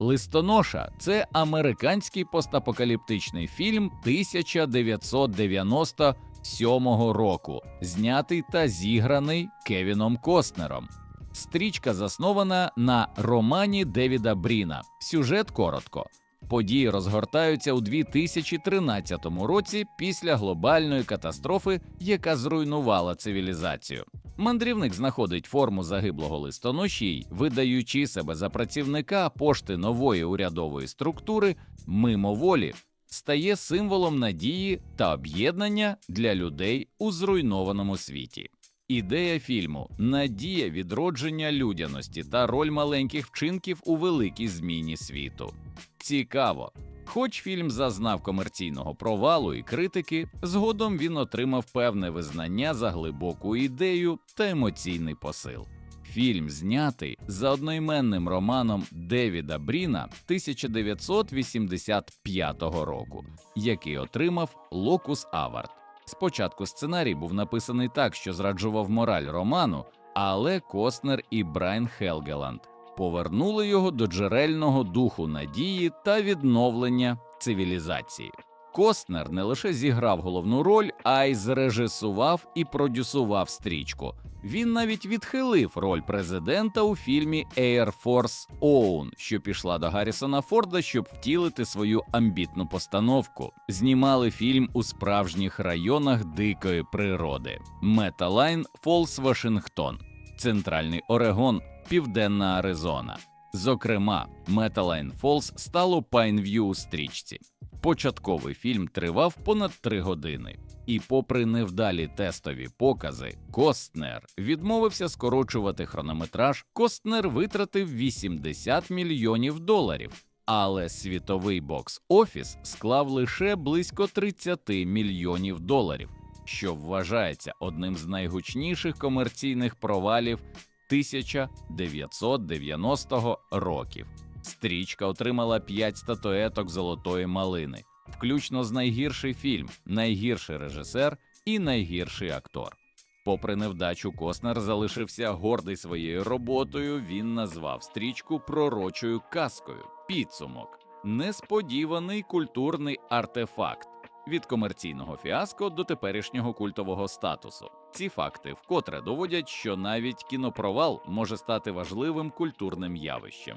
Листоноша це американський постапокаліптичний фільм 1997 року, знятий та зіграний Кевіном Костнером. Стрічка заснована на романі Девіда Бріна. Сюжет коротко. Події розгортаються у 2013 році після глобальної катастрофи, яка зруйнувала цивілізацію. Мандрівник знаходить форму загиблого листоноші, видаючи себе за працівника пошти нової урядової структури мимоволі, стає символом надії та об'єднання для людей у зруйнованому світі. Ідея фільму надія відродження людяності та роль маленьких вчинків у великій зміні світу. Цікаво. Хоч фільм зазнав комерційного провалу і критики, згодом він отримав певне визнання за глибоку ідею та емоційний посил. Фільм знятий за одноіменним романом Девіда Бріна 1985 року, який отримав Локус Авард. Спочатку сценарій був написаний так, що зраджував мораль роману, але Костнер і Брайан Хелгеланд повернули його до джерельного духу надії та відновлення цивілізації. Костнер не лише зіграв головну роль, а й зрежисував і продюсував стрічку. Він навіть відхилив роль президента у фільмі Air Force Own, що пішла до Гаррісона Форда, щоб втілити свою амбітну постановку. Знімали фільм у справжніх районах дикої природи: Металайн, Фолс, Вашингтон, Центральний Орегон, Південна Аризона. Зокрема, Металайн Фолс стало Пайнв'ю у стрічці. Початковий фільм тривав понад три години, і, попри невдалі тестові покази, Костнер відмовився скорочувати хронометраж. Костнер витратив 80 мільйонів доларів, але світовий бокс-офіс склав лише близько 30 мільйонів доларів, що вважається одним з найгучніших комерційних провалів 1990 років. Стрічка отримала 5 статуеток золотої малини, включно з найгірший фільм, найгірший режисер і найгірший актор. Попри невдачу, Костнер залишився гордий своєю роботою. Він назвав стрічку пророчою казкою. Підсумок несподіваний культурний артефакт від комерційного фіаско до теперішнього культового статусу. Ці факти вкотре доводять, що навіть кінопровал може стати важливим культурним явищем.